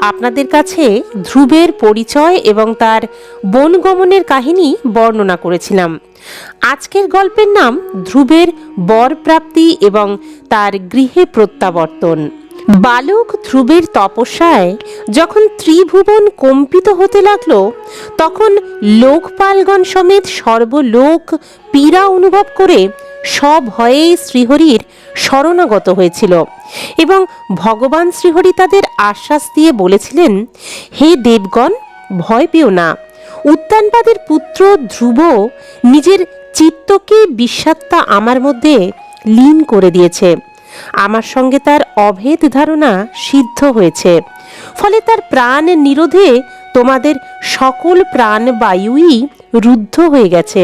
আপনাদের কাছে ধ্রুবের পরিচয় এবং তার বনগমনের কাহিনী বর্ণনা করেছিলাম। আজকের গল্পের নাম ধ্রুবের বরপ্রাপ্তি এবং তার গৃহে প্রত্যাবর্তন। বালক ধ্রুবের তপস্যায় যখন ত্রিভুবন কম্পিত হতে লাগল, তখন লোকপালগণ সমেত সর্বলোক পীড়া অনুভব করে সভয়ে শ্রীহরির শরণাগত হয়েছিল এবং ভগবান শ্রীহরি তাদের আশ্বাস দিয়ে বলেছিলেন, হে দেবগণ, ভয় পেও না। উত্তানপাদের পুত্র ধ্রুব নিজের চিত্তকে বিশ্বাত্তা আমার মধ্যে লীন করে দিয়েছে। আমার সঙ্গে তার অভেদ ধারণা সিদ্ধ হয়েছে। ফলে তার প্রাণ নিরোধে তোমাদের সকল প্রাণবায়ুই রুদ্ধ হয়ে গেছে।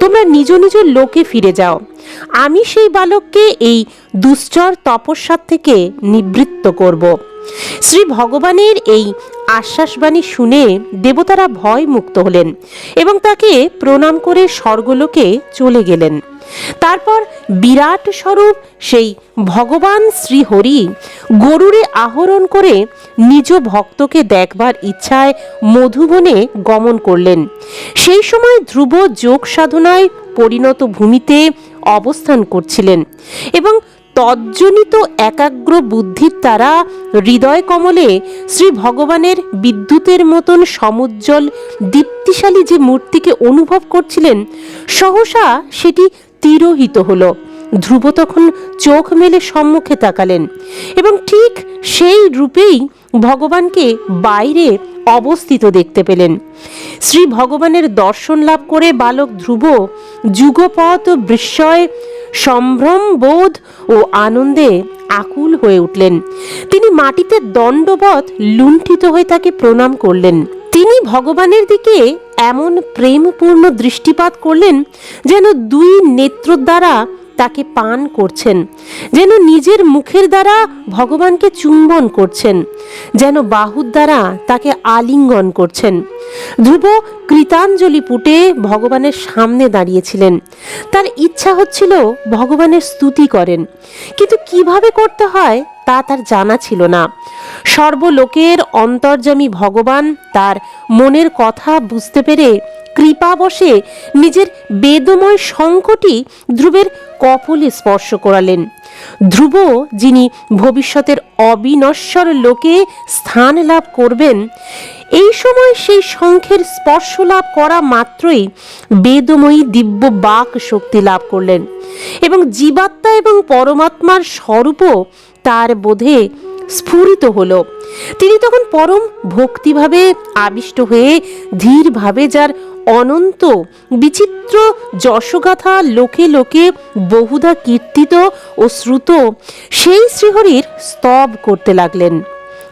তোমরা নিজ নিজ লোকে ফিরে যাও। আমি সেই বালককে এই দুশ্চর তপস্যার থেকে নিবৃত্ত করব। শ্রী ভগবানের এই আশ্বাসবাণী শুনে দেবতারা ভয় মুক্ত হলেন এবং তাকে প্রণাম করে স্বর্গলোকে চলে গেলেন। তারপর বিরাট স্বরূপ সেই ভগবান শ্রীহরি গরুরে আহরণ করে নিজ ভক্তকে দেখবার ইচ্ছায় মধুবনে গমন করলেন। সেই সময় ধ্রুব যোগ সাধনায় পরিণত ভূমিতে অবস্থান করছিলেন এবং তজ্জনিত একাগ্র বুদ্ধির দ্বারা হৃদয় কমলে শ্রী ভগবানের বিদ্যুতের মতন সমুজ্জ্বল দীপ্তিশালী যে মূর্তিকে অনুভব করছিলেন, সহসা সেটি তিরোহিত হলো। ধ্রুব তখন চোখ মেলে সম্মুখে তাকালেন এবং ঠিক সেই রূপেই ভগবানকে বাইরে অবস্থিত দেখতে পেলেন। শ্রী ভগবানের দর্শন লাভ করে বালক ধ্রুব যুগপথ বিস্ময়, সম্ভ্রম, বোধ ও আনন্দে আকুল হয়ে উঠলেন। তিনি মাটিতে দণ্ডবধ লুণ্ঠিত হয়ে তাকে প্রণাম করলেন। তিনি ভগবানের দিকে এমন প্রেমপূর্ণ দৃষ্টিপাত করলেন যেন দুই নেত্র দ্বারা তাকে পান করছেন, যেন নিজের মুখের দ্বারা ভগবানকে চুম্বন করছেন, যেন বাহুর দ্বারা তাকে আলিঙ্গন করছেন। ধ্রুব কৃতাঞ্জলি পুটে ভগবানের সামনে দাঁড়িয়েছিলেন। তার ইচ্ছা হচ্ছিল ভগবানের স্তুতি করেন। কিন্তু কীভাবে করতে হয় তা তার জানা ছিল না। সর্বলোকের অন্তর্যামী ভগবান তার মনের কথা বুঝতে পেরে কৃপাবশে নিজের বেদময় শঙ্কটি ধ্রুবের কপলে স্পর্শ করালেন। ধ্রুব, যিনি ভবিষ্যতের অবিনশ্বর লোকে স্থান লাভ করবেন এই সময় সেই শঙ্খের স্পর্শ লাভ করা মাত্রই বেদময়ী দিব্য বাক শক্তি লাভ করলেন এবং জীবাত্মা এবং পরমাত্মার স্বরূপও তার বোধে স্ফুরিত হলো। তিনি তখন পরম ভক্তিভাবে আবিষ্ট হয়ে ধীরভাবে যার অনন্ত বিচিত্র যশগাথা লোকে লোকে বহুধা কীর্তিত ও শ্রুত সেই শ্রীহরির স্তব করতে লাগলেন।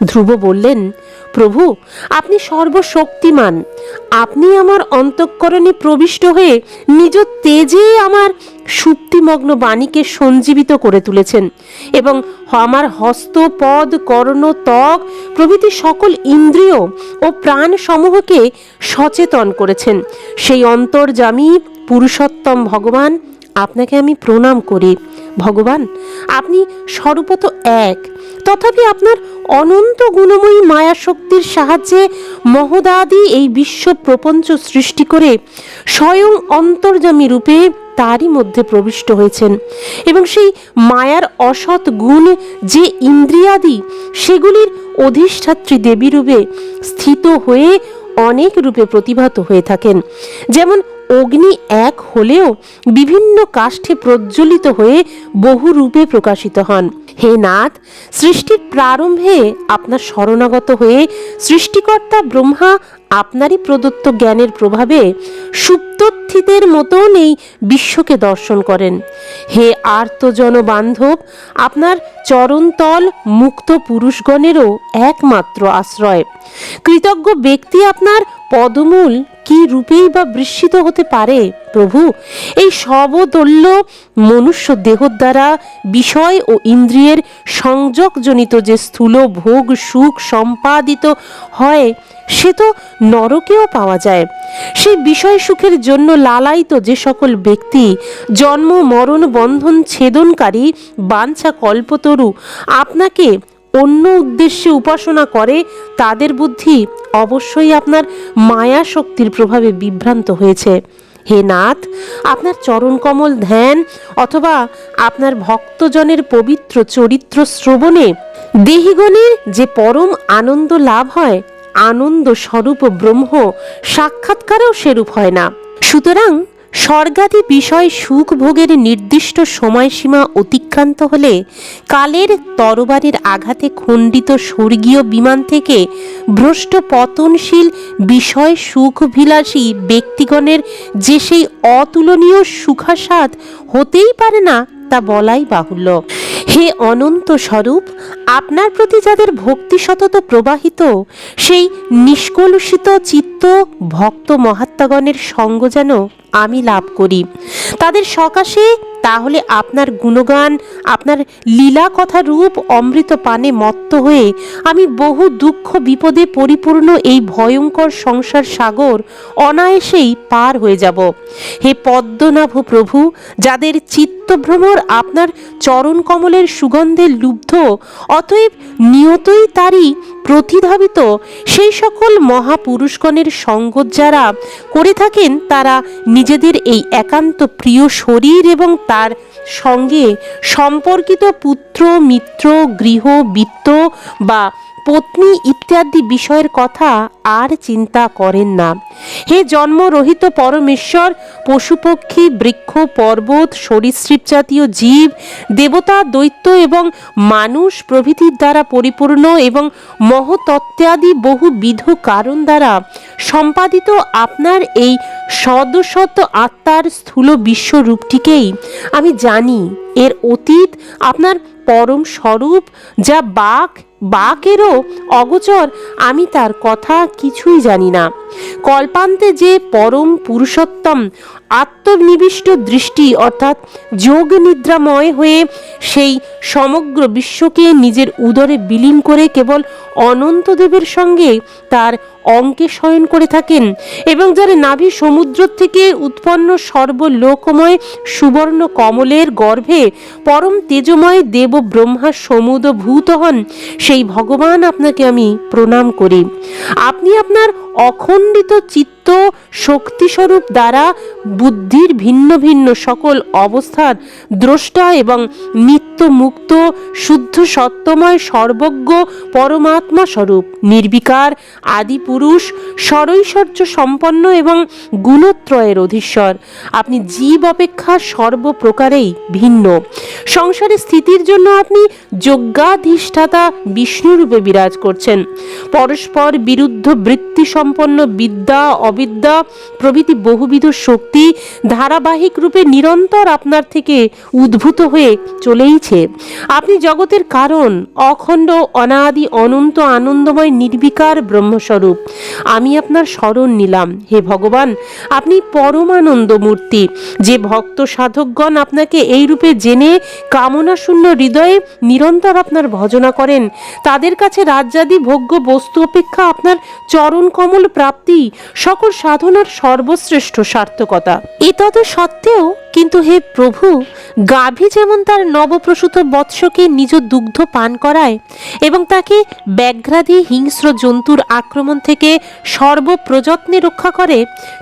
ধ্রুব বললেন প্রভু, আপনি সর্বশক্তিমান। আপনি আমার অন্তঃকরণে প্রবিষ্ট হয়ে নিজ তেজে আমার সুপ্তিমগ্ন বাণীকে সঞ্জীবিত করে তুলেছেন এবং আমার হস্ত, পদ, কর্ণ, ত্বক প্রভৃতি সকল ইন্দ্রিয় ও প্রাণ সমূহকে সচেতন করেছেন। সেই অন্তর্জামী পুরুষোত্তম ভগবান, আপনাকে আমি প্রণাম করি। ভগবান, আপনি স্বরূপত এক। তথাপি আপনার অনন্ত গুণময়ী মায়া শক্তির সাহায্যে মহদাদি এই বিশ্ব প্রপঞ্চ সৃষ্টি করে স্বয়ং অন্তর্জামী রূপে তারই মধ্যে প্রবিষ্ট হয়েছেন। এবং সেই মায়ার অসৎ গুণ যে ইন্দ্রিয়াদি, সেগুলির অধিষ্ঠাত্রী দেবী রূপে স্থিত হয়ে অনেক রূপে প্রতিভাত হয়ে থাকেন। যেমন অগ্নি এক হলেও বিভিন্ন কাষ্ঠে প্রজ্বলিত হয়ে বহু রূপে প্রকাশিত হন। হে নাথ, সৃষ্টির প্রারম্ভে আপনার শরণাগত হয়ে সৃষ্টিকর্তা ব্রহ্মা আপনারই প্রদত্ত জ্ঞানের প্রভাবে সুপ্তথিতের মতন এই বিশ্বকে দর্শন করেন। হে আর্তজন বান্ধব আপনার চরণতল মুক্ত পুরুষগণেরও একমাত্র আশ্রয়। কৃতজ্ঞ ব্যক্তি আপনার পদমূল কি রূপেই বা বৃষ্টিত হতে পারে? প্রভু, এই সবদল্য মনুষ্য দেহ দ্বারা বিষয় ও ইন্দ্রিয়ের সংযোগজনিত যে স্থূল ভোগ, সুখ সম্পাদিত হয়, সে তো নরকেও পাওয়া যায়। সেই বিষয় সুখের জন্য লালায়িত যে সকল ব্যক্তি জন্ম, মরণ, বন্ধন, ছেদনকারী, বাঞ্ছা কল্পতরু, আপনাকে অন্য উদ্দেশ্যে উপাসনা করে, তাদের বুদ্ধি অবশ্যই আপনার মায়া শক্তির প্রভাবে বিভ্রান্ত হয়েছে। হে নাথ, আপনার চরণকমল ধ্যান অথবা আপনার ভক্তজনের পবিত্র চরিত্র শ্রবণে দেহিগণের যে পরম আনন্দ লাভ হয়, আনন্দ স্বরূপ ব্রহ্ম, সাক্ষাৎকারেও সেরূপ হয় না। সুতরাং স্বর্গাদি বিষয় সুখ ভোগের নির্দিষ্ট সময়সীমা অতিক্রান্ত হলে কালের তরবারের আঘাতে খণ্ডিত স্বর্গীয় বিমান থেকে ভ্রষ্ট পতনশীল বিষয় সুখভিলাসী ব্যক্তিগণের যে সেই অতুলনীয় সুখাস্বাদ হতেই পারে না তা বলাই বাহুল্য। হে অনন্ত স্বরূপ, আপনার প্রতি যাদের ভক্তি সতত প্রবাহিত, সেই নিষ্কলুষিত চিত্ত ভক্ত মহাত্মাগণের সঙ্গ যেন আমি লাভ করি। তাদের সকাশে তাহলে আপনার গুণগান, আপনার লীলা কথা রূপ অমৃত পানে মত্ত হয়ে আমি বহু দুঃখ বিপদে পরিপূর্ণ এই ভয়ঙ্কর সংসার সাগর অনায়াসেই পার হয়ে যাব। হে পদ্মনাভ প্রভু, যাদের চিত্তভ্রমর আপনার চরণ কমলের সুগন্ধে লুব্ধ, অতএব নিয়তই তারই প্রতিধাবিত। সেই সকল মহাপুরুষগণের সঙ্গ যারা করে থাকেন, তারা নিজেদের এই একান্ত প্রিয় শরীর এবং তার সঙ্গে সম্পর্কিত পুত্র, মিত্র, গৃহ, বিত্ত বা পত্নী ইত্যাদি বিষয়ের কথা আর চিন্তা করেন না। হে জন্মরহিত পরমেশ্বর, পশুপক্ষী, বৃক্ষ, পর্বত, সরীসৃপ জাতীয় জীব, দেবতা, দৈত্য এবং মানুষ প্রভৃতির দ্বারা পরিপূর্ণ এবং মহতত্ত্বাদি বহুবিধ কারণ দ্বারা সম্পাদিত আপনার এই সদসত আত্মার স্থূল বিশ্বরূপটিকেই আমি জানি। এর অতীত আপনার পরম স্বরূপ, যা বাক বাকেরও অগোচর আমি তার কথা কিছুই জানি না। কল্পান্তে যে পরম পুরুষোত্তম আত্মনিবিষ্ট দৃষ্টি অর্থাৎ যোগ নিদ্রাময় হয়ে সেই সমগ্র বিশ্বকে নিজের উদরে বিলীন করে কেবল অনন্তদেবের সঙ্গে তার অঙ্কে শয়ন করে থাকেন এবং যারা নাভি সমুদ্র থেকে উৎপন্ন সর্বলোকময় সুবর্ণ কমলের গর্ভে পরম তেজময় দেব ব্রহ্মা সমুদভূত হন, সেই ভগবান আপনাকে আমি প্রণাম করি। আপনি আপনার অখণ্ডিত চিত্ত শক্তিস্বরূপ দ্বারা বুদ্ধির ভিন্ন ভিন্ন সকল অবস্থার দ্রষ্টা এবং নিত্য মুক্ত শুদ্ধ, সত্যময়, সর্বজ্ঞ, পরমাত্মা স্বরূপ, নির্বিকার, আদি পুরুষ স্বরৈশ্বর্য সম্পন্ন এবং গুণত্রয়ের অধীশ্বর। আপনি জীব অপেক্ষা সর্বপ্রকারেই ভিন্ন। সংসারে স্থিতির জন্য আপনি যজ্ঞাধিষ্ঠাতা বিষ্ণুরূপে বিরাজ করছেন। পরস্পর বিরুদ্ধ বৃত্তি সম্পন্ন বিদ্যা, অবিদ্যা প্রভৃতি বহুবিধ শক্তি ধারাবাহিক রূপে নিরন্তর আপনার থেকে উদ্ভূত হয়ে চলেইছে। আপনি জগতের কারণ, অখণ্ড, অনাদি, অনন্ত, আনন্দময়, নির্বিকার ব্রহ্মস্বরূপ। আমি আপনার স্মরণ নিলাম। হে ভগবান, আপনি পরমানন্দ মূর্তি। যে ভক্ত সাধকগণ আপনাকে এই রূপে জেনে কামনা শূন্য হৃদয়ে নিরন্তর আপনার ভজনা করেন, তাদের কাছে রাজ্যাদি ভোগ্য বস্তু অপেক্ষা আপনার চরণ কমল প্রাপ্তি সকল সাধনার সর্বশ্রেষ্ঠ সার্থকতা। এতদ সত্ত্বেও কিন্তু হে প্রভু, গাভী যেমন তার নবপ্রসূত বৎসকে নিজ দুগ্ধ পান করায় এবং তাকে ব্যাঘ্রাধি হিংস্র জন্তুর আক্রমণ থেকে সর্বপ্রযত্নে রক্ষা করে,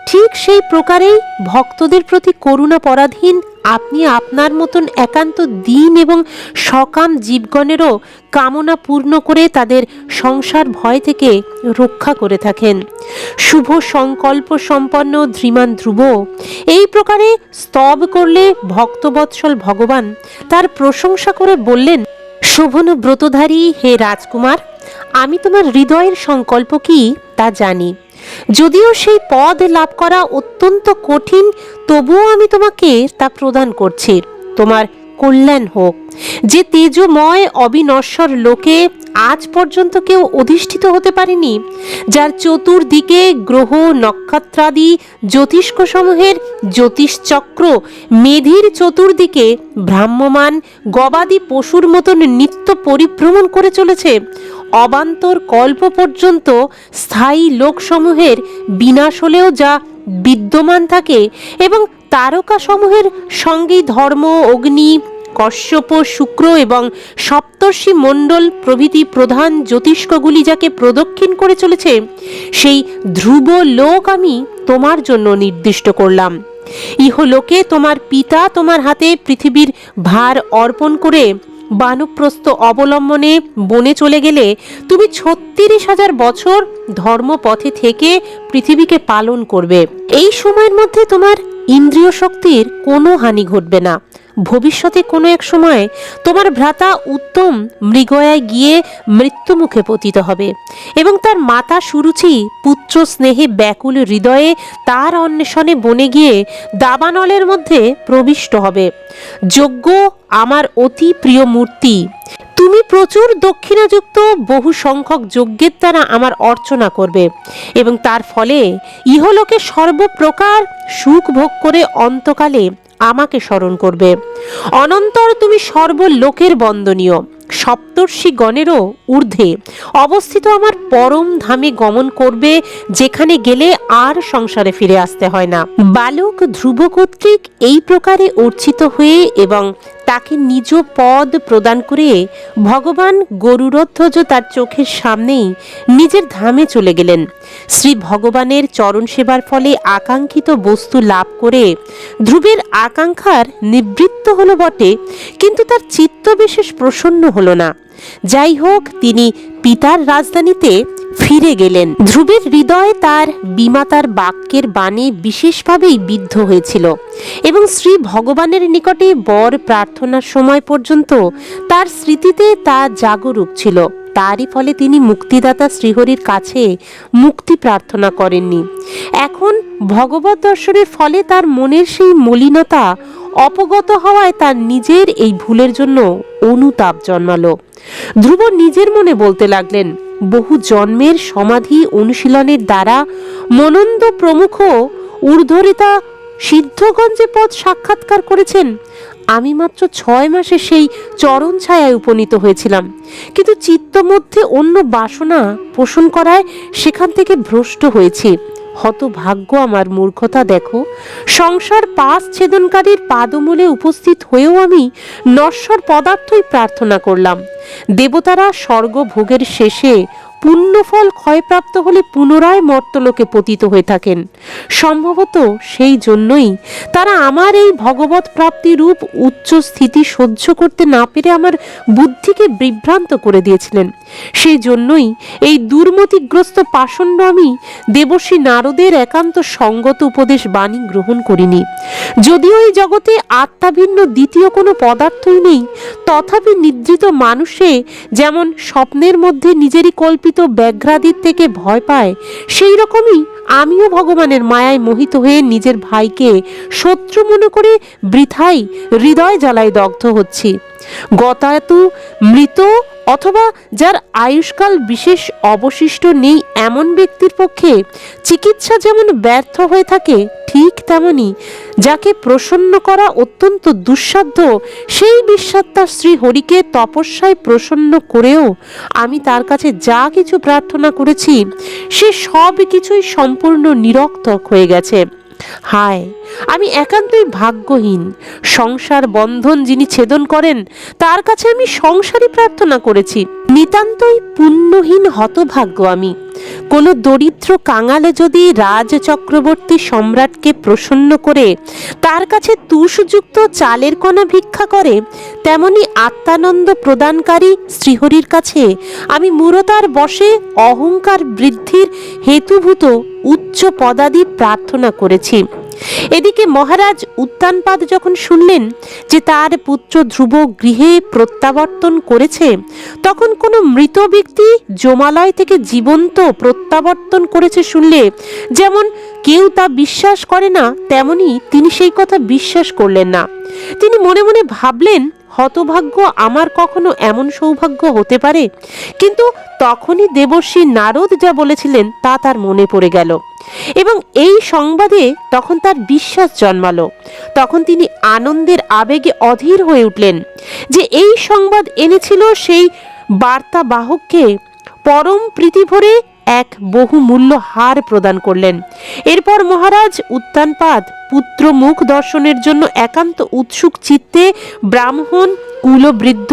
ঠিক সেই প্রকারেই ভক্তদের প্রতি করুণা পরাধীন আপনি আপনার মতন একান্ত দিন এবং সকাম জীবগণেরও কামনা পূর্ণ করে তাদের সংসার ভয় থেকে রক্ষা করে থাকেন। শুভ সংকল্প সম্পন্ন ধীমান ধ্রুব, এই প্রকারে স্তব করলে ভক্তবৎসল ভগবান তার প্রশংসা করে বললেন, শোভন ব্রতধারী হে রাজকুমার, আমি তোমার হৃদয়ের সংকল্প কি তা জানি। যদিও সেই পদ লাভ করা অত্যন্ত কঠিন, তবুও আমি তোমাকে তা প্রদান করছি। তোমার কল্যাণ হোক। যে তেজময় অবিনশ্বর লোকে আজ পর্যন্ত কেউ অধিষ্ঠিত হতে পারেনি, যার চতুর্দিকে গ্রহ, নক্ষত্রাদি জ্যোতিষ্ক সমূহের জ্যোতিষচক্র, মেধির চতুর্দিকে ভ্রাম্যমান গবাদি পশুর মতন নিত্য পরিভ্রমণ করে চলেছে অবান্তর কল্প পর্যন্ত স্থায়ী লোকসমূহের বিনাশ হলেও যা বিদ্যমান থাকে এবং তারকাসমূহের সঙ্গেই ধর্ম, অগ্নি, কশ্যপ, শুক্র এবং সপ্তর্ষি মণ্ডল প্রভৃতি প্রধান জ্যোতিষ্কগুলি যাকে প্রদক্ষিণ করে চলেছে, সেই ধ্রুব লোক আমি তোমার জন্য নির্দিষ্ট করলাম। ইহলোকে তোমার পিতা তোমার হাতে পৃথিবীর ভার অর্পণ করে বানপ্রস্থ অবলম্বনে বনে চলে গেলে তুমি ছত্রিশ হাজার বছর ধর্মপথে থেকে পৃথিবীকে পালন করবে। এই সময়ের মধ্যে তোমার ইন্দ্রিয় শক্তির কোনো হানি ঘটবে না। ভবিষ্যতে কোনো এক সময় তোমার ভ্রাতা উত্তম মৃগয়ায় গিয়ে মৃত্যুমুখে পতিত হবে এবং তার মাতা সুরুচি পুত্র স্নেহে ব্যাকুল হৃদয়ে তার অন্বেষণে বনে গিয়ে দাবানলের মধ্যে প্রবিষ্ট হবে। যজ্ঞ আমার অতি প্রিয় মূর্তি। তুমি প্রচুর দক্ষিণাযুক্ত বহু সংখ্যক যজ্ঞের দ্বারা আমার অর্চনা করবে এবং তার ফলে ইহলোকে সর্বপ্রকার সুখ ভোগ করে অন্তকালে আমাকে স্মরণ করবে। অনন্তর তুমি সর্বলোকের বন্দনীয়। সপ্তর্ষি গণেরও ঊর্ধ্বে অবস্থিত আমার পরম ধামে গমন করবে, যেখানে গেলে আর সংসারে ফিরে আসতে হয় না। বালক ধ্রুব কর্তৃক এই প্রকারে অর্চিত হয়ে এবং তাকে নিজ পদ প্রদান করে ভগবান গরুরধ্বজ তার চোখের সামনেই নিজের ধামে চলে গেলেন। শ্রী ভগবানের চরণ সেবার ফলে আকাঙ্ক্ষিত বস্তু লাভ করে ধ্রুবের আকাঙ্ক্ষার নিবৃত্ত হলো বটে, কিন্তু তার চিত্ত বিশেষ প্রসন্ন হলো না। যাই হোক, তিনি পিতার রাজধানীতে ফিরে গেলেন। ধ্রুবের হৃদয় তার বিমাতার বাক্যের বাণী বিশেষভাবেই বিদ্ধ হয়েছিল এবং শ্রী ভগবানের নিকটে বর প্রার্থনার সময় পর্যন্ত তার স্মৃতিতে তা জাগরুক ছিল। তারই ফলে তিনি মুক্তিদাতা শ্রীহরির কাছে মুক্তি প্রার্থনা করেননি। এখন ভগবত দর্শনের ফলে তার মনের সেই মলিনতা অপগত হওয়ায় তার নিজের এই ভুলের জন্য অনুতাপ জন্মালো। ধ্রুব নিজের মনে বলতে লাগলেন, বহু জন্মের সমাধি অনুশীলনের দ্বারা মনন্দ প্রমুখ ঊর্ধ্বরিতা সিদ্ধগঞ্জে পদ সাক্ষাৎকার করেছেন। আমি মাত্র ছয় মাসে সেই চরণ ছায়ায় উপনীত হয়েছিলাম। কিন্তু চিত্ত মধ্যে অন্য বাসনা পোষণ করায় সেখান থেকে ভ্রষ্ট হয়েছি। হতভাগ্য আমার মূর্খতা দেখো। সংসার পাশ ছেদনকারীর পাদমূলে উপস্থিত হয়েও আমি নশ্বর পদার্থই প্রার্থনা করলাম। দেবতারা স্বর্গভোগের শেষে পুণ্যফল ক্ষয়প্রাপ্ত হলে পুনরায় মর্তলোকে পতিত হয়ে থাকেন। সম্ভবত সেই জন্যই তারা আমার এই ভগবত প্রাপ্তিরূপ উচ্চ স্থিতি সহ্য করতে না পেরে আমার বুদ্ধিকে বিভ্রান্ত করে দিয়েছিলেন। সেই জন্যই এই দুর্মতিগ্রস্ত পাষণ্ড আমি দেবশ্রী নারদের একান্ত সঙ্গত উপদেশ বাণী গ্রহণ করিনি। যদিও এই জগতে আত্মাভিন্ন দ্বিতীয় কোনো পদার্থই নেই, তথাপি নিদ্রিত মানুষে যেমন স্বপ্নের মধ্যে নিজেরই কল্পিত ব্যাঘ্রাদির থেকে ভয় পায় সেই রকমই আমিও ভগবানের মায়ায় মোহিত হয়ে নিজের ভাইকে শত্রু মনে করে বৃথাই হৃদয় জ্বালায় দগ্ধ হচ্ছি। গতায়তু মৃত অথবা যার আয়ুষ্কাল বিশেষ অবশিষ্ট নেই এমন ব্যক্তির পক্ষে চিকিৎসা যেমন ব্যর্থ হয়ে থাকে, ঠিক তেমনি যাকে প্রসন্ন করা অত্যন্ত দুঃসাধ্য, সেই বিশ্বাত্মা শ্রী হরিকে তপস্যায় প্রসন্ন করেও আমি তার কাছে যা কিছু প্রার্থনা করেছি, সে সব কিছুই সম্পূর্ণ নিরক্তক হয়ে গেছে। হায়, আমি একান্তই ভাগ্যহীন। সংসার বন্ধন যিনি ছেদন করেন, তার কাছে আমি সংসারই প্রার্থনা করেছি। নিতান্তই পুণ্যহীন হতভাগ্য আমি। কোনো দরিদ্র কাঙালে যদি রাজ চক্রবর্তী সম্রাটকে প্রসন্ন করে, তার কাছে তুষযুক্ত চালের কণা ভিক্ষা করে, তেমনি আত্মানন্দ প্রদানকারী শ্রীহরির কাছে আমি মূরতার বসে অহংকার বৃদ্ধির হেতুভূত উচ্চ পদাদি প্রার্থনা করেছি। এদিকে মহারাজ উত্তানপাদ যখন শুনলেন যে তার পুত্র ধ্রুব গৃহে প্রত্যাবর্তন করেছে, তখন কোনো মৃত ব্যক্তি জমালয় থেকে জীবন্ত প্রত্যাবর্তন করেছে শুনলে যেমন কেউ তা বিশ্বাস করে না, তেমনি তিনি সেই কথা বিশ্বাস করলেন না। তিনি মনে মনে ভাবলেন হতভাগ্য আমার কখনো এমন সৌভাগ্য হতে পারে? কিন্তু তখনই দেবর্ষী নারদ যা বলেছিলেন তা তার মনে পড়ে গেল। এবং এই সংবাদে তখন তার বিশ্বাস জন্মালো। তখন তিনি আনন্দের আবেগে অধীর হয়ে উঠলেন যে এই সংবাদ এনেছিল সেই বার্তা বাহককে পরম প্রীতি ভরে এক বহুমূল্য হার প্রদান করলেন। এরপর মহারাজ উত্তানপাদ পুত্র মুখ দর্শনের জন্য একান্ত উৎসুক চিত্তে ব্রাহ্মণ, কুলবৃদ্ধ,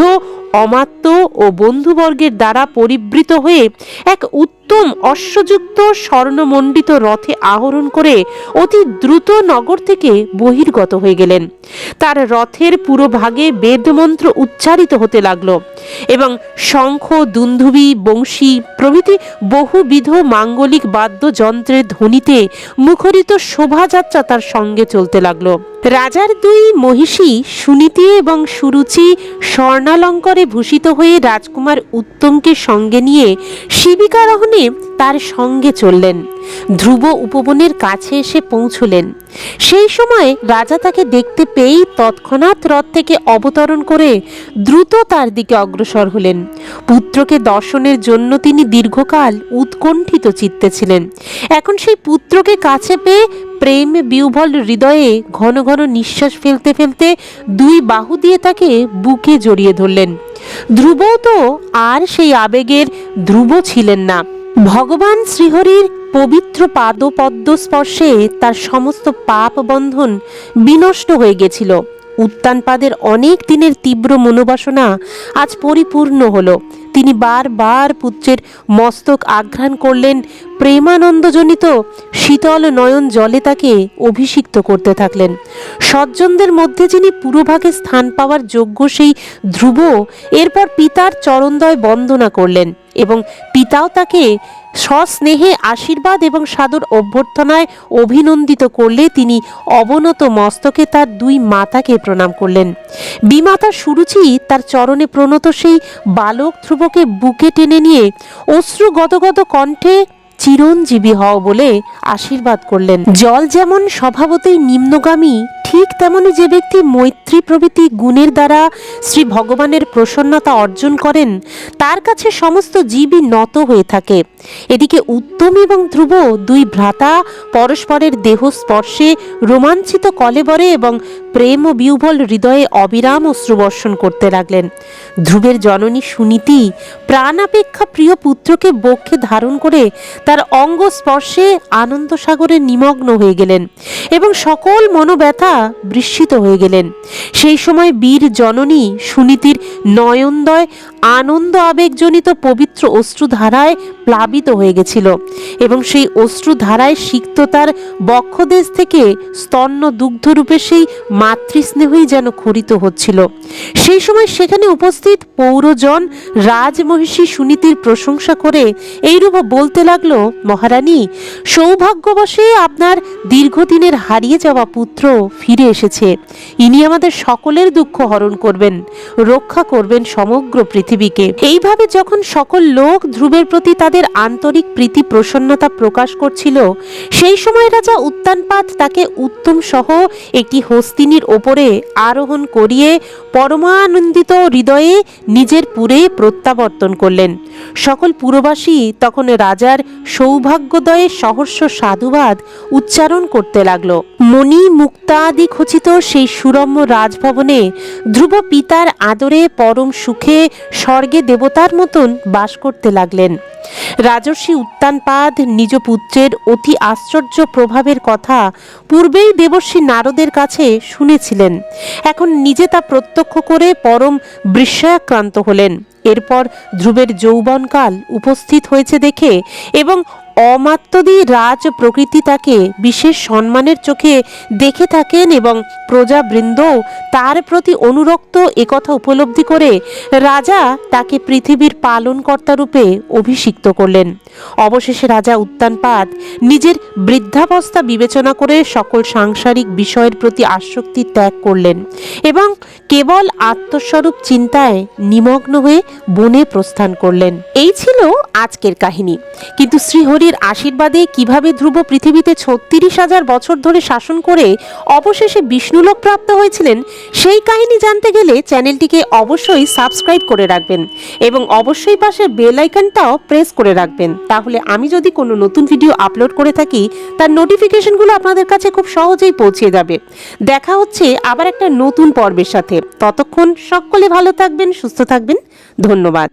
অমাত্য ও বন্ধুবর্গের দ্বারা পরিবৃত হয়ে এক উত্তম অশ্বযুক্ত স্বর্ণমণ্ডিত রথে আহরণ করে অতি দ্রুত নগর থেকে বহির্গত হয়ে গেলেন। তার রথের পুরো ভাগে বেদমন্ত্র উচ্চারিত হতে লাগল এবং শঙ্খ, দুন্ধুবি, বংশী প্রভৃতি বহুবিধ মাঙ্গলিক বাদ্যযন্ত্রের ধ্বনিতে মুখরিত শোভাযাত্রা তার সঙ্গে চলতে লাগল। রাজার দুই মহিষী সুনীতি এবং সুরুচি স্বর্ণালঙ্করে ভূষিত হয়ে রাজকুমার উত্তমকে সঙ্গে নিয়ে শিবিকারোহণে তার সঙ্গে চললেন। ধ্রুব উপবনের কাছে এসে পৌঁছলেন। সেই সময় রাজা তাকে দেখতে পেয়েই তৎক্ষণাৎ রথ থেকে অবতরণ করে দ্রুত তার দিকে অগ্রসর হলেন। পুত্রকে দর্শনের জন্য তিনি দীর্ঘকাল উৎকণ্ঠিত চিত্তে ছিলেন। এখন সেই পুত্রকে কাছে পেয়ে প্রেম বিউভল হৃদয়ে ঘন ঘন নিঃশ্বাস ফেলতে ফেলতে দুই বাহু দিয়ে তাকে বুকে জড়িয়ে ধরলেন। ধ্রুব তো আর সেই আবেগের ধ্রুব ছিলেন না। ভগবান শ্রীহরির পবিত্র পাদপদ্ম স্পর্শে তার সমস্ত পাপ বন্ধন বিনষ্ট হয়ে গেছিল। উত্তানপাদের অনেক দিনের তীব্র মনোবাসনা আজ পরিপূর্ণ হলো। তিনি বারবার পুত্রের মস্তক আঘ্রাণ করলেন। প্রেমানন্দজনিত শীতল নয়ন জলে তাকে অভিষিক্ত করতে থাকলেন। সজ্জনদের মধ্যে যিনি পুরোভাগে স্থান পাওয়ার যোগ্য সেই ধ্রুব এরপর পিতার চরণদয় বন্দনা করলেন এবং পিতাও তাকে সস্নেহে আশীর্বাদ এবং সাদর অভ্যর্থনায় অভিনন্দিত করলে তিনি অবনত মস্তকে তার দুই মাতাকে প্রণাম করলেন। বিমাতা সুরুচি তার চরণে প্রণত সেই বালক ধ্রুবকে বুকে টেনে নিয়ে অশ্রু গদগদ কণ্ঠে চিরঞ্জীবী হও বলে আশীর্বাদ করলেন। জল যেমন স্বভাবতেই নিম্নগামী ঠিক তেমনি যে ব্যক্তি মৈত্রী প্রভৃতি গুণের দ্বারা শ্রী ভগবানের প্রসন্নতা অর্জন করেন, তার কাছে সমস্ত জীবই নত হয়ে থাকে। এদিকে উত্তম এবং ধ্রুব দুই ভ্রাতা পরস্পরের দেহ স্পর্শে রোমাঞ্চিত কলেবরে এবং প্রেম ও বিউবল হৃদয়ে অবিরাম অশ্রুবর্ষণ করতে লাগলেন। ধ্রুবের জননী সুনীতি প্রাণাপেক্ষা প্রিয় পুত্রকে বক্ষে ধারণ করে তার অঙ্গ স্পর্শে আনন্দ সাগরে নিমগ্ন হয়ে গেলেন এবং সকল মনোব্যথা বৃশ্বিত হয়ে গেলেন। সেই সময় বীর জননী সুনীতির নয়নদয় আনন্দ আবেগজনিত পবিত্র অশ্রুধারায় প্লাবিত হয়ে গেছিল এবং সেই অশ্রুধারায় সিক্ত তার বক্ষদেশ থেকে স্তন্য দুগ্ধরূপে সেই মাতৃস্নেহই যেন খরিত হচ্ছিল। সেই সময় সেখানে উপস্থিত পৌরজন রাজমহিষী সুনীতির প্রশংসা করে এইরূপ বলতে লাগল, মহারানী, সৌভাগ্যবশে আপনার দীর্ঘদিনের হারিয়ে যাওয়া পুত্র ফিরে এসেছে। ইনি আমাদের সকলের দুঃখ হরণ করবেন, রক্ষা করবেন সমগ্র পৃথিবীকে। এইভাবে যখন সকল লোক ধ্রুবের প্রতি তাদের আন্তরিক প্রীতি প্রসন্নতা প্রকাশ করছিল, সেই সময় রাজা উত্তানপাত তাকে উত্তম সহ একটি হস্তিনীর ওপরে আরোহণ করিয়ে পরমানন্দিত হৃদয়ে নিজের পুরে প্রত্যাবর্তন করলেন। সকল পুরবাসী তখন রাজার সৌভাগ্যোদয়ে সহস্র সাধুবাদ উচ্চারণ করতে লাগল। মণি মুক্তাদি খচিত সেই সুরম্য রাজভবনে ধ্রুব পিতার আদরে পরম সুখে স্বর্গে দেবতার মতন বাস করতে লাগলেন। রাজর্ষি উত্তানপাদ নিজ পুত্রের অতি আশ্চর্য প্রভাবের কথা পূর্বেই দেবর্ষি নারদের কাছে শুনেছিলেন। এখন নিজে তা প্রত্যক্ষ করে পরম বিস্ময়াক্রান্ত হলেন। এরপর ধ্রুবের যৌবনকাল উপস্থিত হয়েছে দেখে এবং অমাত্যদি রাজ প্রকৃতি তাকে বিশেষ সম্মানের চোখে দেখে থাকেন এবং প্রজাবৃন্দ তার প্রতি অনুরক্ত একথা উপলব্ধি করে রাজা তাকে পৃথিবীর পালনকর্তা রূপে অভিষিক্ত করলেন। অবশেষে রাজা উত্তানপাদ নিজের বৃদ্ধাবস্থা বিবেচনা করে সকল সাংসারিক বিষয়ের প্রতি আসক্তি ত্যাগ করলেন এবং কেবল আত্মস্বরূপ চিন্তায় নিমগ্ন হয়ে বনে প্রস্থান করলেন। এই ছিল আজকের কাহিনী। কিন্তু শ্রীহরির আশীর্বাদে কীভাবে ধ্রুব পৃথিবীতে ছত্রিশ হাজার বছর ধরে শাসন করে অবশেষে বিষ্ণুলোক প্রাপ্ত হয়েছিলেন, সেই কাহিনী জানতে গেলে চ্যানেলটিকে অবশ্যই সাবস্ক্রাইব করে রাখবেন এবং অবশ্যই পাশে বেল আইকনটাও প্রেস করে রাখবেন। তাহলে আমি যদি কোনো নতুন ভিডিও আপলোড করে থাকি, তার নোটিফিকেশনগুলো আপনাদের কাছে খুব সহজেই পৌঁছে যাবে। দেখা হচ্ছে আবার একটা নতুন পর্বের সাথে। ততক্ষণ সকলে ভালো থাকবেন, সুস্থ থাকবেন। ধন্যবাদ।